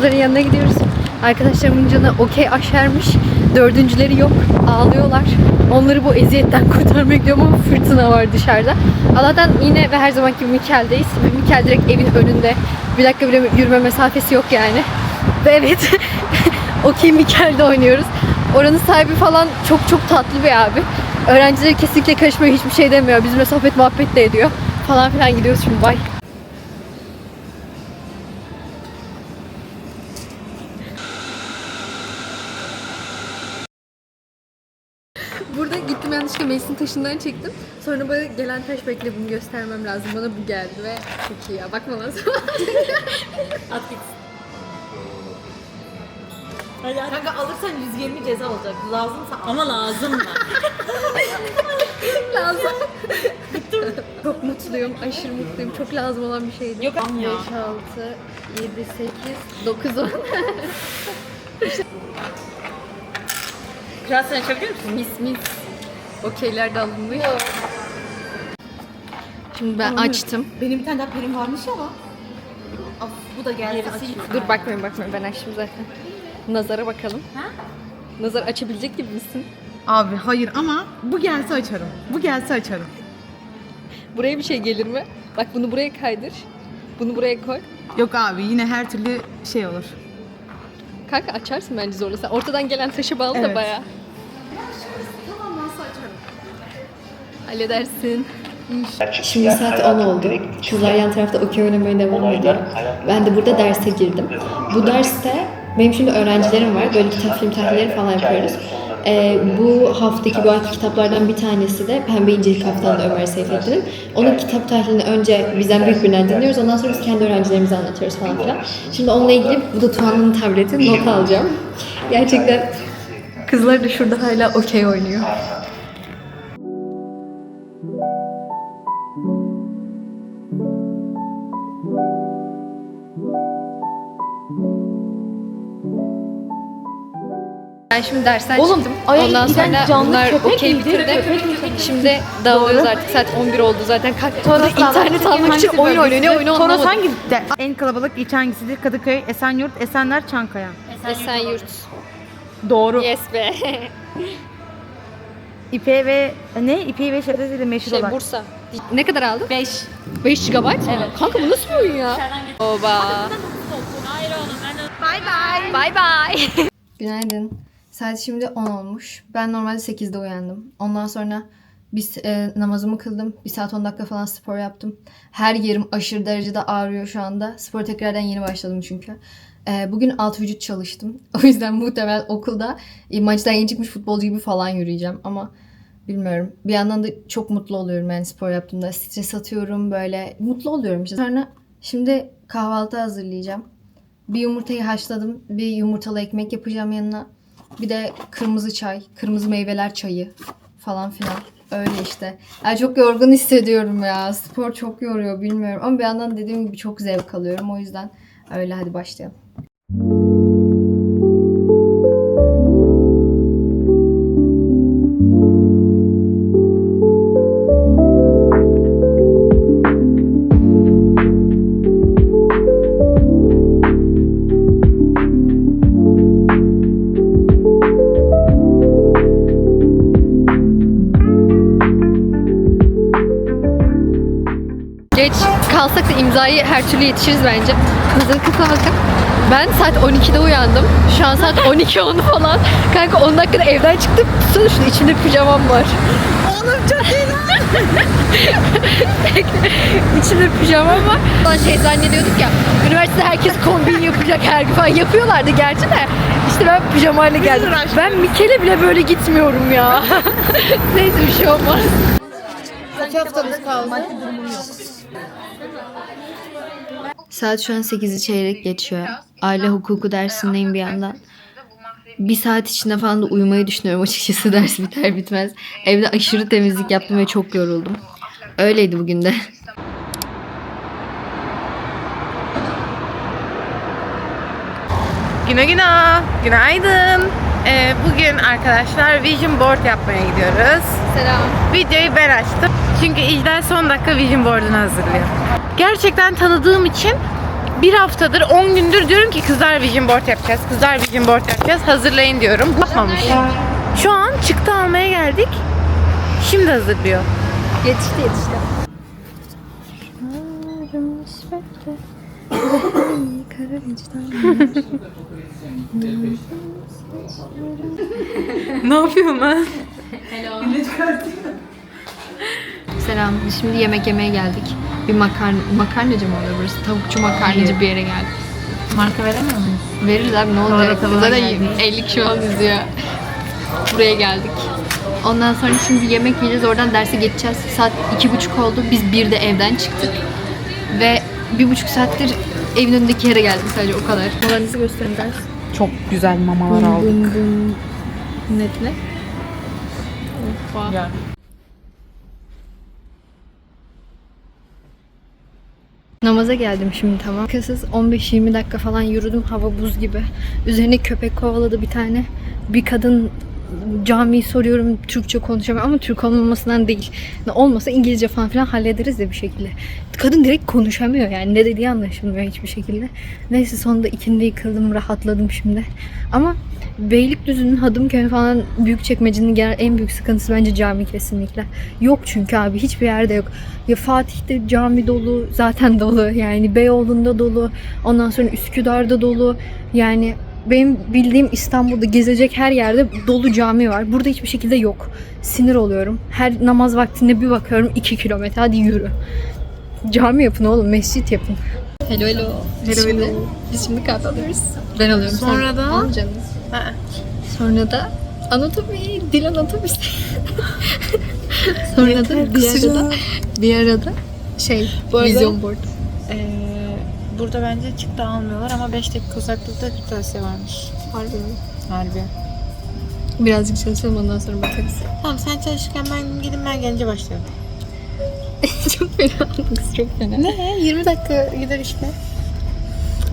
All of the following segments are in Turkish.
kızların yanına gidiyoruz. Arkadaşlarımın canı okey aşermiş. Dördüncüleri yok. Ağlıyorlar. Onları bu eziyetten kurtarmaya gidiyorum ama fırtına var dışarıda. Allah'tan yine ve her zamanki gibi Mikel'deyiz. Mikel direkt evin önünde. Bir dakika bile yürüme mesafesi yok yani. Ve evet okey Mikel'de oynuyoruz. Oranın sahibi falan çok çok tatlı bir abi. Öğrencileri kesinlikle karışmıyor hiçbir şey demiyor. Bizimle sohbet muhabbet de ediyor. Falan filan gidiyoruz şimdi bay. Meclis'in taşından çektim. Sonra böyle gelen taş bekle bunu göstermem lazım. Bana bu geldi ve çok iyi ya. Bakma lazım. At gitsin. Kanka alırsan 120 ceza olacak. Lazımsa ama lazım mı? lazım. çok mutluyum. Aşırı mutluyum. Çok lazım olan bir şeydi. Yok am 5, ya. 6, 7, 8, 9, 10. Kral sen açabiliyor musun? mis mis. Okeyler de alınmış. Şimdi ben açtım. Benim bir tane daha perim varmış ama. Of bu da geldi. açayım. Dur bakmayın bakmayın ben açtım zaten. Nazara bakalım. Ha? Nazar açabilecek gibi misin? Abi hayır ama bu gelse açarım. Bu gelse açarım. Buraya bir şey gelir mi? Bak bunu buraya kaydır. Bunu buraya koy. Yok abi yine her türlü şey olur. Kanka açarsın bence zorla. Sen ortadan gelen taşı bağlı da Evet. bayağı. Halledersin. Şimdi saat 10 oldu. Kızlar yan tarafta okey oynamaya devam ediyor. Ben de burada derse girdim. Bu derste benim şimdi öğrencilerim var. Böyle kitap film tahlilleri falan yapıyoruz. Ee, bu haftaki bu ayki kitaplardan bir tanesi de Pembe İncelik Haftan'da Ömer Seyfettin'in. Onun kitap tahlilini önce bizden büyük birinden dinliyoruz. Ondan sonra biz kendi öğrencilerimize anlatıyoruz falan filan. Şimdi onunla ilgili bu da Tuğan'ın tableti not alacağım. Gerçekten kızlar da şurada hala okey oynuyor. Ben şimdi dersten Oğlum, çıktım. aya Ondan sonra canlı bunlar köpek okey miydi? bitirdi. Şimdi dağılıyoruz artık. Saat 11 oldu zaten. Kalk, Toros internet almak için oyun oynuyor. Ne oyunu Toros anlamadım. hangi de- en kalabalık ilçe hangisidir? Kadıköy, Esenyurt, Esenler, Çankaya. Esenyurt. Doğru. Yes be. İpe ve ne? İpe ve şerbetiyle meşhur şey olan. Bursa. Ne kadar aldın? 5. 5 GB mı? Kanka bu nasıl bir oyun ya? Oba. Bay bay. Bay bay. Günaydın. Saat şimdi 10 olmuş. Ben normalde 8'de uyandım. Ondan sonra biz e, namazımı kıldım. Bir saat 10 dakika falan spor yaptım. Her yerim aşırı derecede ağrıyor şu anda. Spor tekrardan yeni başladım çünkü. E, bugün alt vücut çalıştım. O yüzden muhtemelen okulda e, maçtan yeni çıkmış futbolcu gibi falan yürüyeceğim. Ama bilmiyorum. Bir yandan da çok mutlu oluyorum yani spor yaptığımda. Stres atıyorum böyle. Mutlu oluyorum işte. Sonra şimdi kahvaltı hazırlayacağım. Bir yumurtayı haşladım. Bir yumurtalı ekmek yapacağım yanına. Bir de kırmızı çay, kırmızı meyveler çayı falan filan. Öyle işte. Yani çok yorgun hissediyorum ya. Spor çok yoruyor bilmiyorum. Ama bir yandan dediğim gibi çok zevk alıyorum. O yüzden öyle hadi başlayalım. Geç kalsak da imzayı her türlü yetişiriz bence. Hazırlıkla bakın. Ben saat 12'de uyandım. Şu an saat 12 oldu falan. Kanka 10 dakikada evden çıktım. Tutsana şunu içimde pijamam var. Oğlum çok iyi İçimde pijamam var. Falan şey zannediyorduk ya. Üniversitede herkes kombin yapacak her gün falan. Yapıyorlardı gerçi de. İşte ben pijamayla geldim. Ben Mikel'e bile böyle gitmiyorum ya. Neyse bir şey olmaz. Kaç haftamız kaldı? Saat şu an 8'i çeyrek geçiyor. Aile hukuku dersindeyim bir yandan. Bir saat içinde falan da uyumayı düşünüyorum açıkçası ders biter bitmez. Evde aşırı temizlik yaptım ve çok yoruldum. Öyleydi bugün de. Güne güne. Günaydın. Ee, bugün arkadaşlar vision board yapmaya gidiyoruz. Selam. Videoyu ben açtım. Çünkü İclal son dakika vision board'unu hazırlıyor. Gerçekten tanıdığım için bir haftadır 10 gündür diyorum ki kızlar vision board yapacağız. Kızlar vision board yapacağız. Hazırlayın diyorum. Yapmamış. Şu an çıktı almaya geldik. Şimdi hazırlıyor. Yetişti yetişti. ne yapıyorum ben? Selam. Biz şimdi yemek yemeye geldik. Bir makarna, makarnacı mı oluyor burası? Tavukçu makarnacı bir yere geldik. Marka veremiyor muyum? Veririz abi ne olacak? Zaten geldik. 50 kişi falan izliyor. Buraya geldik. Ondan sonra şimdi yemek yiyeceğiz. Oradan derse geçeceğiz. Saat iki buçuk oldu. Biz bir de evden çıktık. Ve bir buçuk saattir evin önündeki yere geldik sadece o kadar. Malarınızı gösterin ders. Çok güzel mamalar aldık. Netle. Ya. Namaza geldim şimdi tamam. Kasız 15-20 dakika falan yürüdüm. Hava buz gibi. Üzerine köpek kovaladı bir tane. Bir kadın camiyi soruyorum Türkçe konuşamıyor ama Türk olmamasından değil. Olmasa İngilizce falan filan hallederiz de bir şekilde. Kadın direkt konuşamıyor yani ne dediği anlaşılmıyor hiçbir şekilde. Neyse sonunda ikindi yıkıldım rahatladım şimdi. Ama Beylikdüzü'nün Hadımköy falan büyük çekmecenin genel en büyük sıkıntısı bence cami kesinlikle. Yok çünkü abi hiçbir yerde yok. Ya Fatih'te cami dolu, zaten dolu. Yani Beyoğlu'nda dolu. Ondan sonra Üsküdar'da dolu. Yani benim bildiğim İstanbul'da gezecek her yerde dolu cami var. Burada hiçbir şekilde yok. Sinir oluyorum. Her namaz vaktinde bir bakıyorum 2 kilometre hadi yürü. Cami yapın oğlum, mescit yapın. Hello hello. Biz Hello, şimdi, hello. biz şimdi kahve alıyoruz. Ben alıyorum. Sonra sen da- almayacaksın. Sonra da anatomi, dil anatomisi. Sonra da bir arada, bir arada şey, Bu arada- vizyon board. Ee, burada bence çıktı almıyorlar ama 5 dakika uzaklıkta kırtasiye varmış. Harbi mi? Harbi. Birazcık çalışalım ondan sonra bakarız. Tamam sen çalışırken ben gidin ben gelince başlıyorum. çok fena çok fena. Ne? 20 dakika gider işte.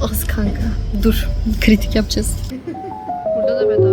Az kanka. Dur. Kritik yapacağız. Burada da bedava.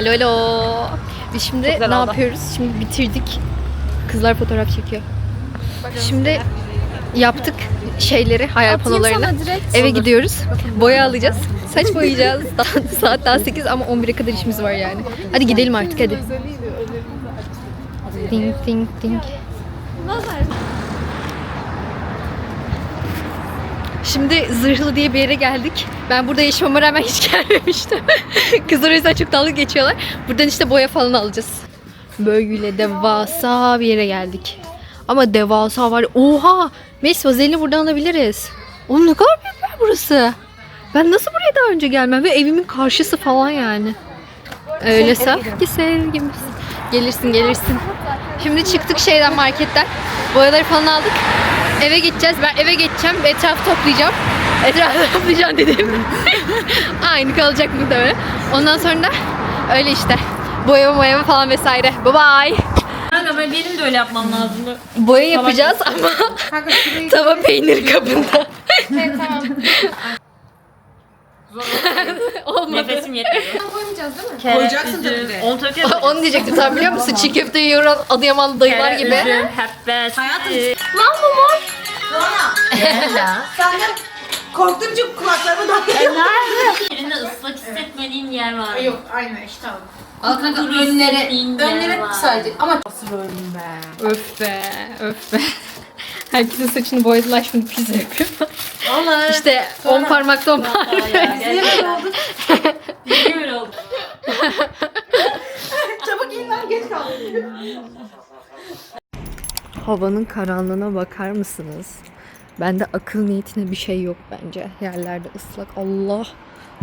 Alo alo. Biz şimdi ne oldu. yapıyoruz? Şimdi bitirdik. Kızlar fotoğraf çekiyor. Şimdi yaptık şeyleri, hayal panolarını. Eve gidiyoruz. Boya alacağız. Saç boyayacağız. Saat daha 8 ama 11'e kadar işimiz var yani. Hadi gidelim artık hadi. Ding ding ding. Şimdi Zırhlı diye bir yere geldik. Ben burada yaşamama rağmen hiç gelmemiştim. Kızlar o yüzden çok dalga geçiyorlar. Buradan işte boya falan alacağız. Böyle devasa bir yere geldik. Ama devasa var. Oha! Mes vazelini buradan alabiliriz. Oğlum ne kadar büyük bir burası. Ben nasıl buraya daha önce gelmem? Ve evimin karşısı falan yani. Öyle saf ki sevgimiz. Gelirsin gelirsin. Şimdi çıktık şeyden marketten. Boyaları falan aldık. Eve gideceğiz. Ben eve geçeceğim. Etrafı toplayacağım. Etrafı toplayacağım dedim. Aynı kalacak muhtemelen. Ondan sonra da öyle işte. Boyama boyama falan vesaire. Bye bye. Kanka ben benim de öyle yapmam lazım. Boya yapacağız ama tava peynir kabında. Olmadı. Nefesim yetmiyor. Koymayacağız değil mi? Koyacaksın tabii de. Onu tabii Onu diyecektim sen biliyor musun? Çiğ köfte yiyor Adıyamanlı dayılar gibi. Üzüm, hep. Hayatım. Senden korktuğum için kulaklarımı da Yerinde ıslak hissetmediğim yer var. Yok aynen işte o. Al kanka Kuru önlere. yer Önlere var. sadece ama öf be öf be. Herkesin saçını boyadılar şimdi pizza yapıyor. Vallahi. İşte on parmakta on parmak. Niye böyle oldu? Niye böyle oldu? Çabuk in lan geç kaldım. Havanın karanlığına bakar mısınız? Bende akıl niyetine bir şey yok bence. Yerlerde ıslak. Allah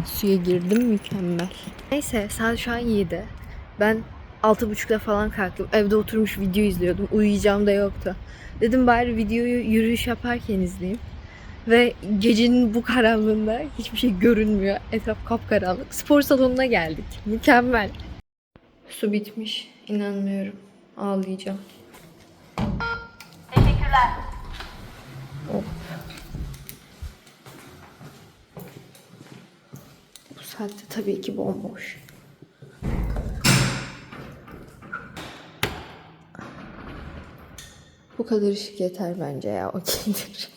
suya girdim mükemmel. Neyse saat şu an 7. Ben 6.30'da falan kalktım. Evde oturmuş video izliyordum. Uyuyacağım da yoktu. Dedim bari videoyu yürüyüş yaparken izleyeyim. Ve gecenin bu karanlığında hiçbir şey görünmüyor. Etraf kapkaranlık. Spor salonuna geldik. Mükemmel. Su bitmiş. İnanmıyorum. Ağlayacağım. Bu saatte tabii ki bomboş. Bu kadar ışık yeter bence ya. Okeydir.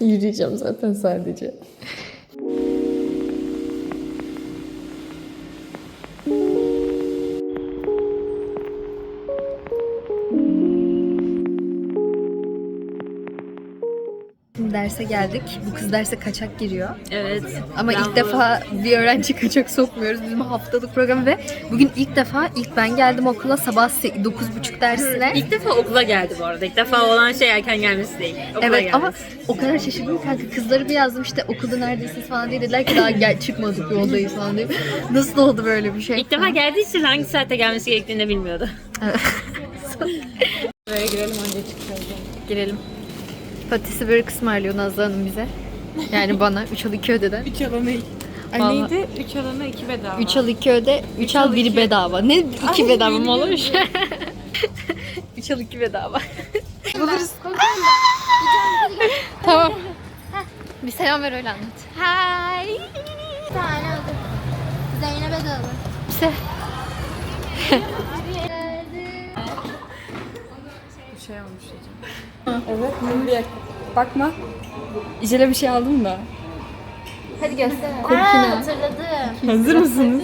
Yürüyeceğim zaten sadece. Derse geldik. Bu kız derse kaçak giriyor. Evet. Ama ilk defa bir öğrenci kaçak sokmuyoruz. Bizim haftalık program ve bugün ilk defa ilk ben geldim okula sabah 9.30 dersine. İlk defa okula geldi bu arada. İlk defa olan şey erken gelmesi değil. Okula Evet gelmesi. ama o kadar şaşırdım kanka kızları bir yazdım işte okulda neredesiniz falan diye dediler ki daha gel çıkmadık yoldayız falan diye. Nasıl oldu böyle bir şey? İlk defa geldiği için hangi saatte gelmesi gerektiğini de bilmiyordu. Girelim. Patatesi böyle ısmarlıyor Nazlı Hanım bize. Yani bana 3 al 2 ödeden. 3 alana Ay Vallahi. neydi? 3 alana 2 bedava. 3 al 2 öde, 3 al 1 bedava. Ne 2 bedava mı olmuş? 3 al 2 bedava. Buluruz. tamam. Bir selam ver öyle anlat. Hay. Bir tane aldım. Zeynep'e de alın. İşte Evet, bir Bakma. İcele bir şey aldım da. hadi göster. Ha, hatırladım. Hazır mısınız?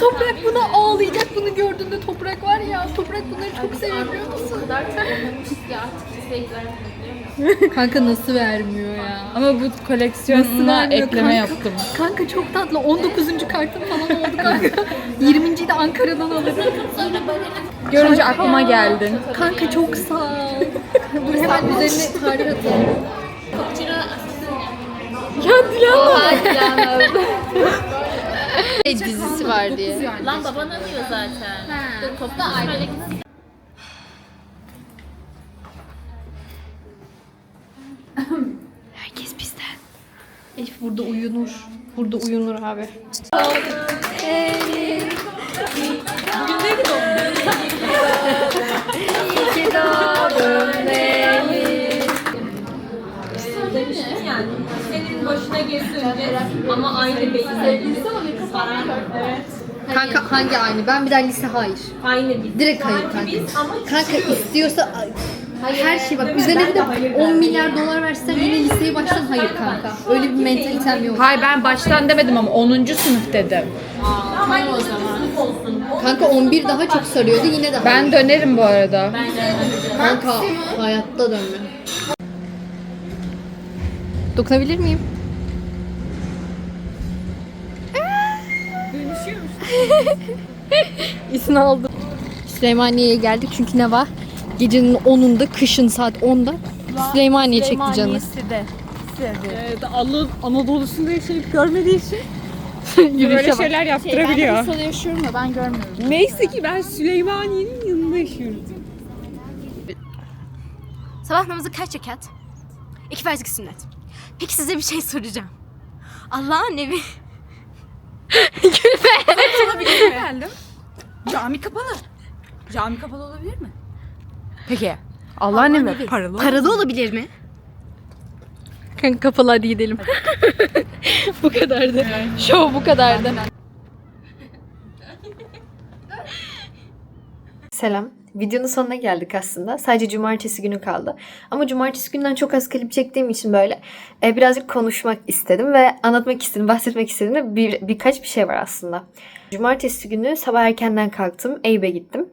Toprak buna ağlayacak bunu gördüğünde toprak var ya. Toprak bunları çok seviyor biliyor musun? Kanka nasıl vermiyor ya? Ama bu koleksiyonuna ekleme yaptım. Kanka çok tatlı. 19. kartım falan oldu kanka. 20. de Ankara'dan alırım. Görünce aklıma geldin. Kanka çok sağ ol. Dur hemen üzerine tarih atalım. Ya Dilan. Şey dizisi var diye. Lan baban alıyor zaten. Dur topla aile gitsin. Herkes bizden. Elif burada uyunur. Burada uyunur abi. Senin ama aynı beyin. Kanka hangi aynı? Ben bir daha lise hayır. Aynı biz. Direkt hayır kanka. Kanka istiyorsa her şey bak üzerine bir de 10 milyar dolar versen yine liseye baştan hayır kanka. Öyle bir mentalitem yok. Hayır ben baştan demedim ama 10. sınıf dedim. Kanka 11 daha çok sarıyordu yine de Ben dönerim bu arada. Kanka hayatta dönme. Dokunabilir miyim? İzin aldım. Süleymaniye'ye geldik çünkü ne var? Gecenin 10'unda, kışın saat 10'da Süleymaniye çekti canı. Evet, Anadolu'sunda yaşayıp görmediği için Yürüyüşe böyle bak. şeyler yaptırabiliyor. Bursa'da yaşıyorum da ben görmüyorum. Neyse ki ben Süleymaniye'nin yanında yaşıyorum. Sabah namazı kaç rekat? İki farz iki sünnet. Peki size bir şey soracağım. Allah'ın evi. Geldim. Cami kapalı. Cami kapalı olabilir mi? Peki. Allah ne mi? Paralı. Paralı olabilir mi? Kanka kapalı hadi gidelim. bu kadardı. Show bu kadardı. Selam. Videonun sonuna geldik aslında. Sadece cumartesi günü kaldı. Ama cumartesi günden çok az klip çektiğim için böyle e, birazcık konuşmak istedim ve anlatmak istedim, bahsetmek istedim de bir, birkaç bir şey var aslında. Cumartesi günü sabah erkenden kalktım. Eyüp'e gittim.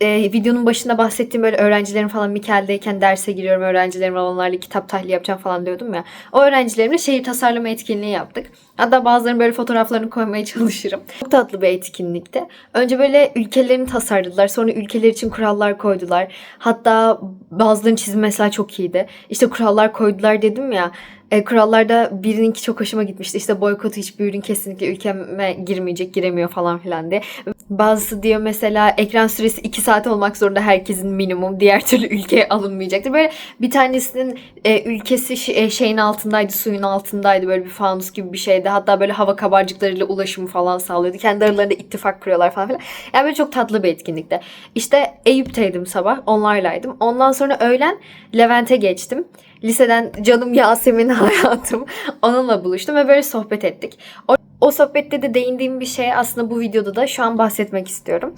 E, videonun başında bahsettiğim böyle öğrencilerim falan Mikel'deyken derse giriyorum. Öğrencilerim onlarla kitap tahlili yapacağım falan diyordum ya. O öğrencilerimle şehir tasarlama etkinliği yaptık. Hatta bazılarının böyle fotoğraflarını koymaya çalışırım. Çok tatlı bir etkinlikti. Önce böyle ülkelerini tasarladılar. Sonra ülkeler için kurallar koydular. Hatta bazılarının çizimi mesela çok iyiydi. İşte kurallar koydular dedim ya. E, kurallarda birininki çok hoşuma gitmişti. İşte boykotu hiçbir ürün kesinlikle ülkeme girmeyecek, giremiyor falan filan diye. Bazısı diyor mesela ekran süresi 2 saat olmak zorunda herkesin minimum. Diğer türlü ülkeye alınmayacaktır. Böyle bir tanesinin e, ülkesi e, şeyin altındaydı, suyun altındaydı. Böyle bir fanus gibi bir şeydi. Hatta böyle hava kabarcıklarıyla ulaşımı falan sağlıyordu. Kendi aralarında ittifak kuruyorlar falan filan. Yani böyle çok tatlı bir etkinlikte. İşte Eyüp'teydim sabah. Onlarlaydım. Ondan sonra öğlen Levent'e geçtim. Liseden canım Yasemin hayatım. Onunla buluştum ve böyle sohbet ettik. O, o sohbette de değindiğim bir şey aslında bu videoda da şu an bahsetmek istiyorum.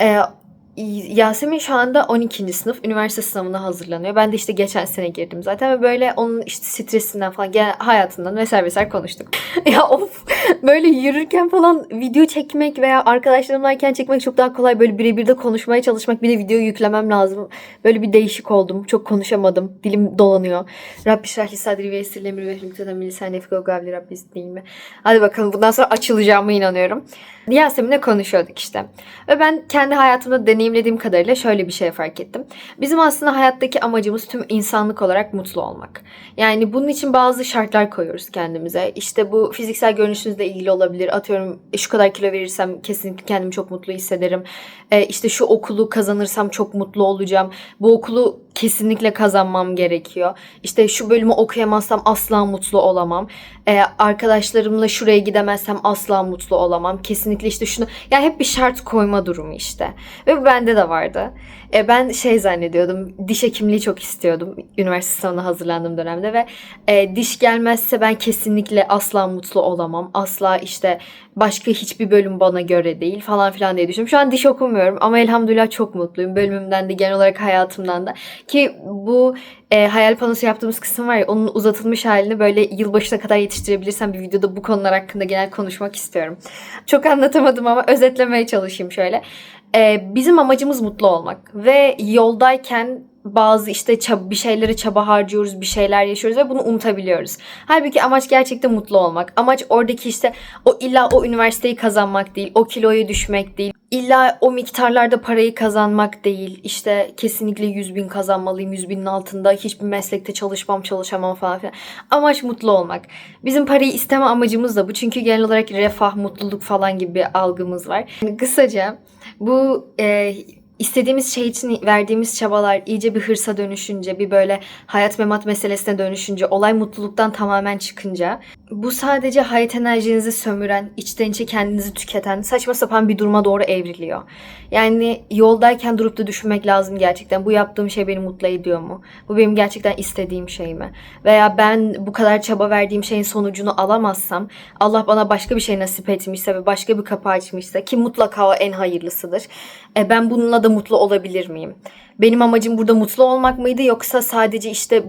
Ee, Yasemin şu anda 12. sınıf üniversite sınavına hazırlanıyor. Ben de işte geçen sene girdim zaten ve böyle onun işte stresinden falan genel hayatından vesaire vesaire konuştuk. ya of böyle yürürken falan video çekmek veya arkadaşlarımlayken çekmek çok daha kolay. Böyle birebir de konuşmaya çalışmak bir de video yüklemem lazım. Böyle bir değişik oldum. Çok konuşamadım. Dilim dolanıyor. Rabbi şrahli sadri ve yessir lemri ve hlimteden milisan nefiko gavli Rabbi değil mi? Hadi bakalım bundan sonra açılacağıma inanıyorum. Yasemin'le konuşuyorduk işte. Ve ben kendi hayatımda deneyimlediğim kadarıyla şöyle bir şey fark ettim. Bizim aslında hayattaki amacımız tüm insanlık olarak mutlu olmak. Yani bunun için bazı şartlar koyuyoruz kendimize. İşte bu fiziksel görünüşünüzle ilgili olabilir. Atıyorum "E, şu kadar kilo verirsem kesinlikle kendimi çok mutlu hissederim. Ee, işte şu okulu kazanırsam çok mutlu olacağım. Bu okulu kesinlikle kazanmam gerekiyor. İşte şu bölümü okuyamazsam asla mutlu olamam. Ee, arkadaşlarımla şuraya gidemezsem asla mutlu olamam. Kesinlikle işte şunu ya hep bir şart koyma durumu işte. Ve bu bende de vardı. Ee, ben şey zannediyordum. Diş hekimliği çok istiyordum. Üniversite sınavına hazırlandığım dönemde ve e, diş gelmezse ben kesinlikle asla mutlu olamam. Asla işte başka hiçbir bölüm bana göre değil falan filan diye düşünüyorum. Şu an diş okumuyorum ama elhamdülillah çok mutluyum. Bölümümden de genel olarak hayatımdan da. Ki bu e, hayal panosu yaptığımız kısım var ya onun uzatılmış halini böyle yılbaşına kadar yetiştirebilirsem bir videoda bu konular hakkında genel konuşmak istiyorum. Çok anlatamadım ama özetlemeye çalışayım şöyle. E, bizim amacımız mutlu olmak ve yoldayken bazı işte bir şeylere çaba harcıyoruz, bir şeyler yaşıyoruz ve bunu unutabiliyoruz. Halbuki amaç gerçekten mutlu olmak. Amaç oradaki işte o illa o üniversiteyi kazanmak değil, o kiloyu düşmek değil. İlla o miktarlarda parayı kazanmak değil. İşte kesinlikle 100 bin kazanmalıyım, 100 binin altında hiçbir meslekte çalışmam, çalışamam falan filan. Amaç mutlu olmak. Bizim parayı isteme amacımız da bu. Çünkü genel olarak refah, mutluluk falan gibi bir algımız var. Yani kısaca bu e, istediğimiz şey için verdiğimiz çabalar iyice bir hırsa dönüşünce, bir böyle hayat memat meselesine dönüşünce, olay mutluluktan tamamen çıkınca bu sadece hayat enerjinizi sömüren, içten içe kendinizi tüketen saçma sapan bir duruma doğru evriliyor. Yani yoldayken durup da düşünmek lazım gerçekten. Bu yaptığım şey beni mutlu ediyor mu? Bu benim gerçekten istediğim şey mi? Veya ben bu kadar çaba verdiğim şeyin sonucunu alamazsam, Allah bana başka bir şey nasip etmişse ve başka bir kapı açmışsa ki mutlaka o en hayırlısıdır. E, ben bununla da mutlu olabilir miyim? Benim amacım burada mutlu olmak mıydı yoksa sadece işte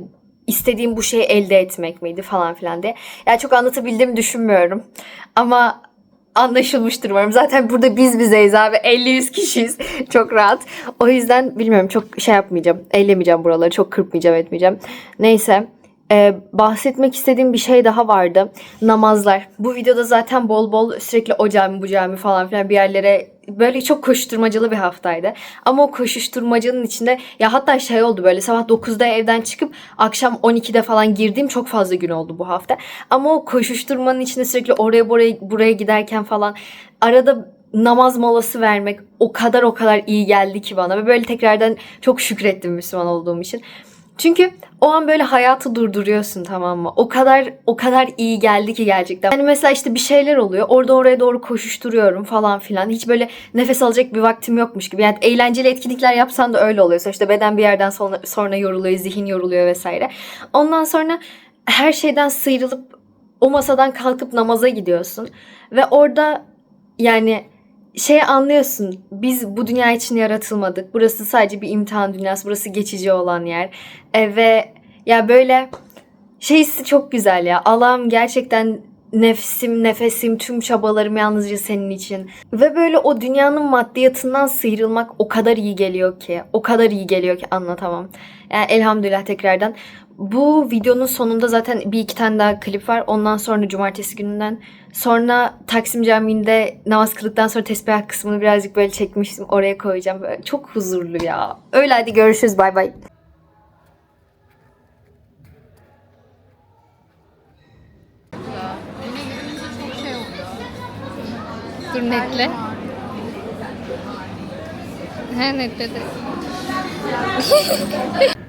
istediğim bu şeyi elde etmek miydi falan filan diye. Yani çok anlatabildiğimi düşünmüyorum. Ama anlaşılmıştır umarım. Zaten burada biz bizeyiz abi. 50-100 kişiyiz. çok rahat. O yüzden bilmiyorum çok şey yapmayacağım. Ellemeyeceğim buraları. Çok kırpmayacağım etmeyeceğim. Neyse. Ee, bahsetmek istediğim bir şey daha vardı. Namazlar. Bu videoda zaten bol bol sürekli o cami bu cami falan filan bir yerlere böyle çok koşturmacalı bir haftaydı. Ama o koşuşturmacanın içinde ya hatta şey oldu böyle sabah 9'da evden çıkıp akşam 12'de falan girdiğim çok fazla gün oldu bu hafta. Ama o koşuşturmanın içinde sürekli oraya buraya buraya giderken falan arada namaz molası vermek o kadar o kadar iyi geldi ki bana ve böyle tekrardan çok şükrettim Müslüman olduğum için. Çünkü o an böyle hayatı durduruyorsun tamam mı? O kadar o kadar iyi geldi ki gerçekten. Yani mesela işte bir şeyler oluyor. Orada oraya doğru koşuşturuyorum falan filan. Hiç böyle nefes alacak bir vaktim yokmuş gibi. Yani eğlenceli etkinlikler yapsan da öyle oluyor. İşte beden bir yerden sonra, sonra yoruluyor, zihin yoruluyor vesaire. Ondan sonra her şeyden sıyrılıp o masadan kalkıp namaza gidiyorsun ve orada yani şey anlıyorsun. Biz bu dünya için yaratılmadık. Burası sadece bir imtihan dünyası. Burası geçici olan yer. E, ve ya böyle şey çok güzel ya. Allah'ım gerçekten nefsim, nefesim, tüm çabalarım yalnızca senin için. Ve böyle o dünyanın maddiyatından sıyrılmak o kadar iyi geliyor ki. O kadar iyi geliyor ki anlatamam. Yani elhamdülillah tekrardan. Bu videonun sonunda zaten bir iki tane daha klip var. Ondan sonra cumartesi gününden. Sonra Taksim Camii'nde namaz kıldıktan sonra tesbih kısmını birazcık böyle çekmiştim. Oraya koyacağım. Böyle çok huzurlu ya. Öyle hadi görüşürüz. Bay bay. Dur netle. He netledi.